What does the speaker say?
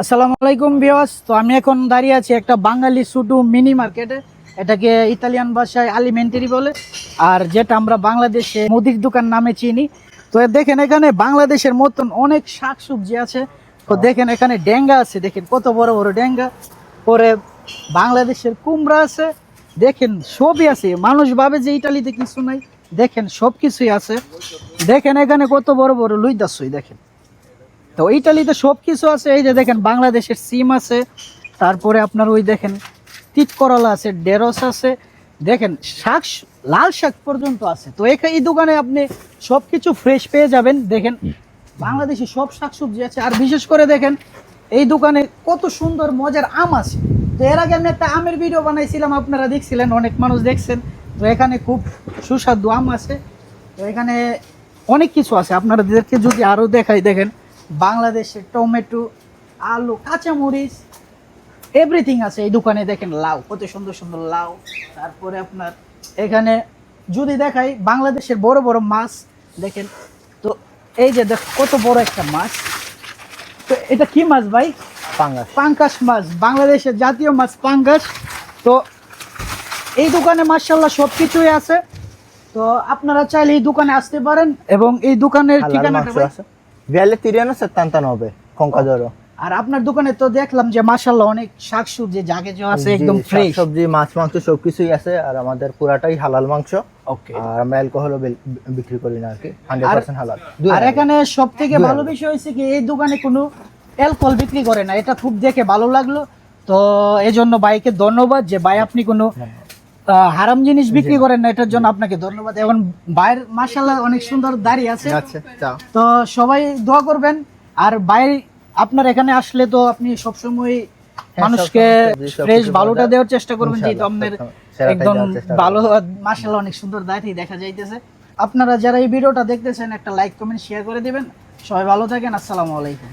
আসসালামু আলাইকুম বিয়াস তো আমি এখন দাঁড়িয়ে আছি একটা বাঙালি সুটু মিনি মার্কেটে। এটাকে ইতালিয়ান ভাষায় আলিমেন্টারি বলে। আর যেটা আমরা বাংলাদেশে মুদির দোকান নামে চিনি। তো দেখেন এখানে বাংলাদেশের মতন অনেক শাক সবজি আছে। তো দেখেন এখানে ডেঙ্গা আছে। দেখেন কত বড় বড় ডেঙ্গা। পরে বাংলাদেশের কুমড়া আছে। দেখেন সবই আছে। মানুষ ভাবে যে ইটালিতে কিছু নাই। দেখেন সব কিছুই আছে। দেখেন এখানে কত বড় বড় লুইদাসই দেখেন। তো ইটালিতে সব কিছু আছে এই যে দেখেন বাংলাদেশের সিম আছে তারপরে আপনার ওই দেখেন তিত করলা আছে ডেরস আছে দেখেন শাক লাল শাক পর্যন্ত আছে। তো এখানে এই দোকানে আপনি সব কিছু ফ্রেশ পেয়ে যাবেন দেখেন বাংলাদেশে সব শাকসবজি আছে। আর বিশেষ করে দেখেন এই দোকানে কত সুন্দর মজার আম আছে। তো এর আগে আমি একটা আমের ভিডিও বানাইছিলাম আপনারা দেখছিলেন অনেক মানুষ দেখছেন। তো এখানে খুব সুস্বাদু আম আছে। তো এখানে অনেক কিছু আছে আপনাদেরকে যদি আরও দেখাই দেখেন। বাংলাদেশের টমেটো আলু কাঁচামরিচ এভরিথিং আছে এই দোকানে। দেখেন লাউ কত সুন্দর সুন্দর লাউ। তারপরে আপনার এখানে যদি দেখাই বাংলাদেশের বড় বড় মাছ দেখেন তো এই যে দেখ কত বড় একটা মাছ। তো এটা কি মাছ ভাই? পাঙ্গাস। পাঙ্কাশ মাছ বাংলাদেশের জাতীয় মাছ পাঙ্কাশ তো এই দোকানে মার্শাল্লাহ সব কিছুই আছে। তো আপনারা চাইলে এই দোকানে আসতে পারেন এবং এই দোকানের ঠিকানাটা মাংস ভাই? আছে বিয়ালে তিরিয়ানো আর আপনার দোকানে তো দেখলাম যে মাশাল্লাহ অনেক শাকসবজি যে আছে একদম ফ্রেশ সবজি মাছ মাংস সবকিছুই আছে আর আমাদের পুরাটাই হালাল মাংস। ওকে। আর আমরা অ্যালকোহলও বিক্রি করি না আর কি হান্ড্রেড পার্সেন্ট হালাল। আর এখানে সব থেকে ভালো বিষয় হয়েছে কি এই দোকানে কোনো অ্যালকোহল বিক্রি করে না এটা খুব দেখে ভালো লাগল। তো এই জন্য ভাইকে ধন্যবাদ যে ভাই আপনি কোনো হারাম জিনিস বিক্রি করেন না এটার জন্য আপনাকে ধন্যবাদ। এখন ভাইয়ের মাশাল্লাহ অনেক সুন্দর দাঁড়িয়ে আছে। তো সবাই দোয়া করবেন আর বাইরে আপনার এখানে আসলে তো আপনি সবসময় মানুষকে ফ্রেশ ভালোটা দেওয়ার চেষ্টা করবেন যেহেতু আপনার একদম ভালো মাসাল্লাহ অনেক সুন্দর দাঁড়িয়ে দেখা যাইতেছে। আপনারা যারা এই ভিডিওটা দেখতেছেন একটা লাইক কমেন্ট শেয়ার করে দিবেন। সবাই ভালো থাকেন আসসালামু আলাইকুম।